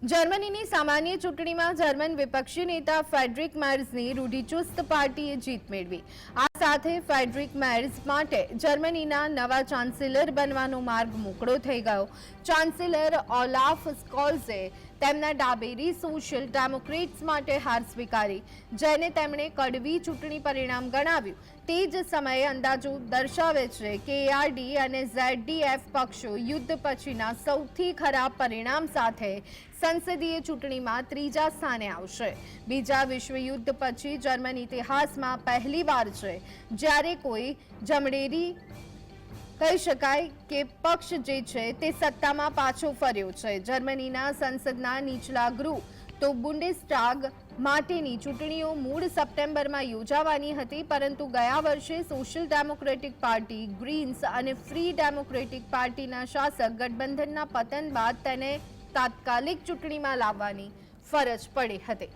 જર્મનીની સામાન્ય ચૂંટણીમાં જર્મન વિપક્ષી નેતા ફેડરિક મેર્ઝની રૂઢિચુસ્ત પાર્ટીએ જીત મેળવી. આ સાથે ફેડરિક મેર્ઝ માટે જર્મનીના નવા ચાન્સેલર બનવાનો માર્ગ મોકળો થઈ ગયો. ચાન્સેલર ઓલાફ સ્કોલ્ઝે તેમના ડાબેરી સોશિયલ ડેમોક્રેટ્સ માટે હાર સ્વીકારી, જેને તેમણે કડવી ચૂંટણી પરિણામ ગણાવ્યું. તે જ સમયે અંદાજો દર્શાવે છે કે એઆરડી અને ઝેડડીએફ પક્ષો યુદ્ધ પછીના સૌથી ખરાબ પરિણામ સાથે સંસદીય ચૂંટણીમાં ત્રીજા સ્થાને આવશે. બીજા વિશ્વયુદ્ધ પછી જર્મન ઇતિહાસમાં પહેલીવાર છે જ્યારે કોઈ જમડેરી કહી શકાય કે પક્ષ જે છે તે સત્તામાં પાછો ફર્યો છે. જર્મનીના સંસદના નીચલા ગૃહ તો બુન્ડેસ્ટાગ માટેની ચૂંટણીઓ મૂળ સપ્ટેમ્બરમાં યોજાવાની હતી, પરંતુ ગયા વર્ષે સોશિયલ ડેમોક્રેટિક પાર્ટી, ગ્રીન્સ અને ફ્રી ડેમોક્રેટિક પાર્ટીના શાસક ગઠબંધનના પતન બાદ તેને તાત્કાલિક ચૂંટણીમાં લાવવાની ફરજ પડી હતી.